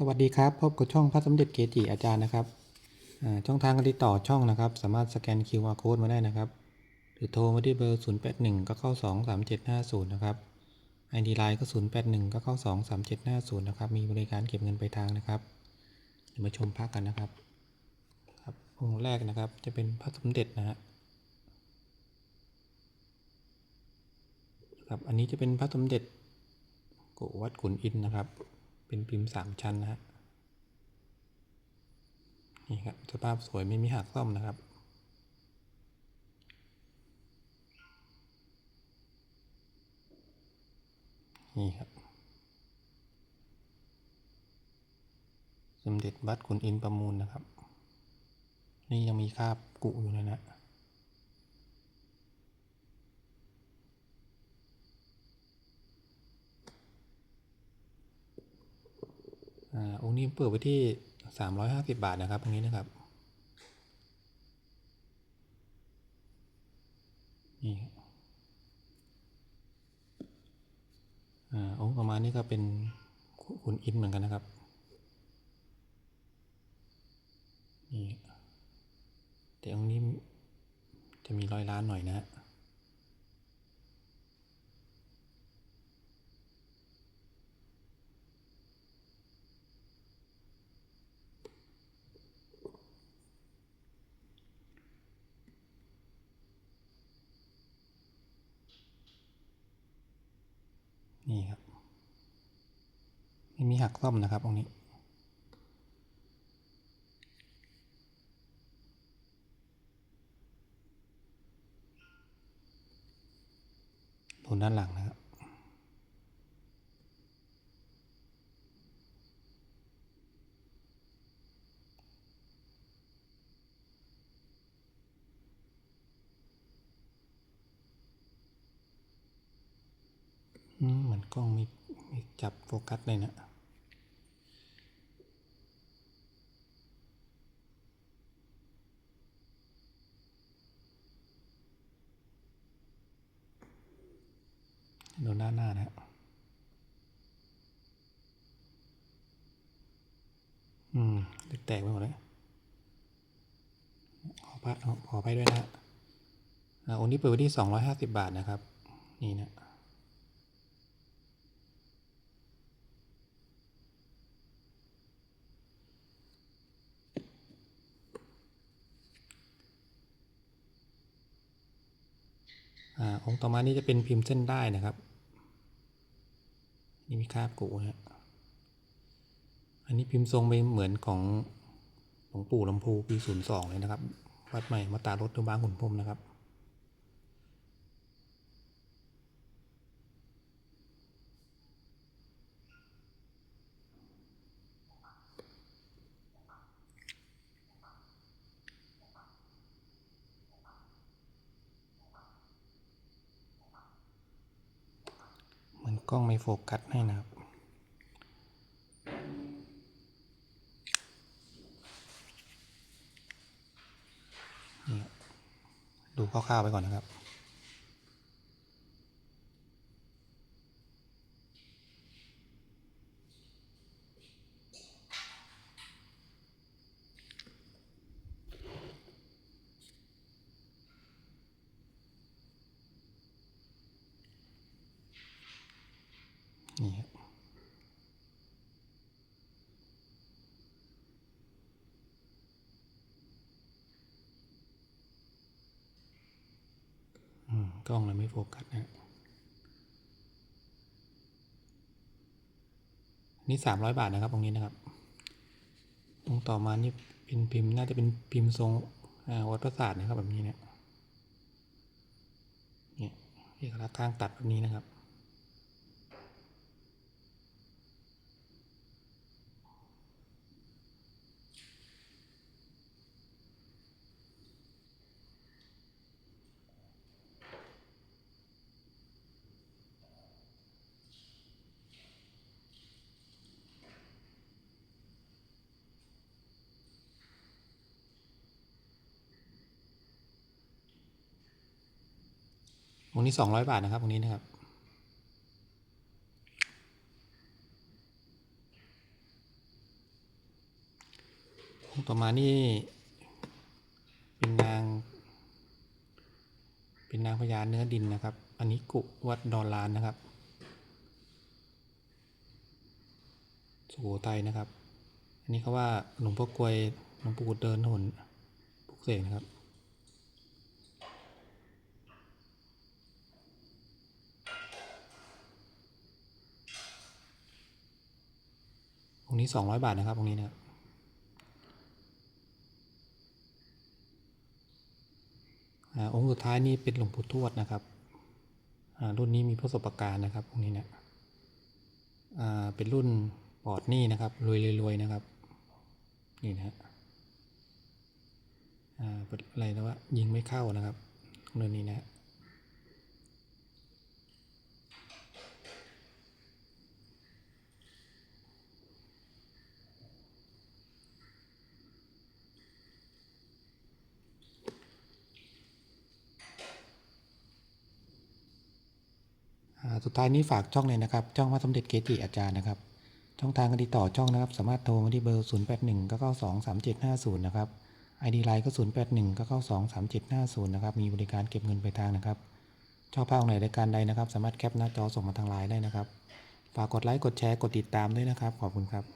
สวัสดีครับ พบกับช่องพระสมเด็จเกจิอาจารย์นะครับช่องทางการติดต่อช่องนะครับ สามารถสแกน QR code มาได้นะครับ หรือโทรมาที่เบอร์ 081 ก็เข้า 23750 นะครับ ID Line ก็ 081 ก็เข้า 23750 นะครับ มีบริการเก็บเงินปลายทางนะครับเดี๋ยวมาชมพระกันนะครับ ครับองค์แรกนะครับจะเป็นพระสมเด็จนะฮะครับอันนี้จะเป็นพระสมเด็จโกวัดขุนอินนะครับ เป็นพิมพ์สามชั้นนะฮะนี่ครับสภาพสวยไม่มีหักซ่อมนะครับ นี่ครับ สมเด็จวัดขุนอินประมูลนะครับ นี่ยังมีคราบกุอยู่เลยนะ อ่าองนี้เปิดไว้ที่สามร้อยห้าสิบาทนะครับตรงนี้นะครับ นี่อ่าอประมาณนี้ก็เป็นขุขุนอินเหมือนกันนะครับ นี่แต่องนี้จะมีร้อยล้านหน่อยนะ นี่ครับไม่มีหักซ่อมนะครับตรงนี้ดูด้านหลังนะครับ อืม เหมือนกล้องมีมีจับโฟกัสเลยนะดูด้านหน้านะฮะอืมแตกไปหมดเลยขอพระขอไปด้วยนะฮะอ่าองค์นี้เปิดไว้ที่สองร้อยห้าสิบบาทนะครับ นี่นะ อองค์ต่อมานี่จะเป็นพิมพ์เส้นได้นะครับ นี่มีคราบกูฮะอันนี้พิมพ์ทรงไปเหมือนของหลวงปู่ลำพูปีศูนย์สองเลยนะครับ วัดใหม่มาตารถที่บางขุนพรมนะครับ กล้องไม่โฟกัสให้นะครับดูคร่าวๆไปก่อนนะครับ นี่ครับอืมกล้องเลยไม่โฟกัสนะฮะนี่สามร้อยบาทนะครับ ตรงนี้นะครับ ตรงต่อมานี่เป็นพิมพ์น่าจะเป็นพิมพ์ทรงอ่าวัดประสาทนะครับแบบนี้เนี่ยเนี่ยเอกลักษณ์ข้างตัดแบบนี้นะครับ วงนี้สองร้อยบาทนะครับวงนี้นะครับองต่อมานี่เป็นนาง เป็นนางพญาเนื้อดินนะครับ อันนี้กุวัดดอนลานนะครับสุโขทัยนะครับ อันนี้เขาว่าหลวงพ่อกลวยหลวงปู่เดินหนปลุกเสกนะครับ องนี้สองร้อยบาทนะครับองนี้นะครับอ่าองค์สุดท้ายนี่เป็นหลวงปู่ทวดนะครับรุ่นนี้มีประสบการณ์นะครับองนี้เนี่ยเป็นรุ่นปอดหนี้นะครับรวยรวยๆนะครับนี่นะฮะอ่าเป็นอะไรนะว่ายิงไม่เข้านะครับเรื่องนี้นะ สุดท้ายนี้ฝากช่องเลยนะครับ ช่องพระสมเด็จเกจิอาจารย์นะครับ ช่องทางการติดต่อช่องนะครับ สามารถโทรมาที่เบอร์ 0 8 1 9 9 2 3 7 5 0 นะครับ ID ไลน์ก็ 0 8 1 9 9 2 3 7 5 0 นะครับ มีบริการเก็บเงินปลายทางนะครับ ชอบภาคไหนรายการใดนะครับ สามารถแคปหน้าจอส่งมาทางไลน์ได้นะครับ ฝากกดไลค์ กดแชร์ กดติดตามด้วยนะครับ ขอบคุณครับ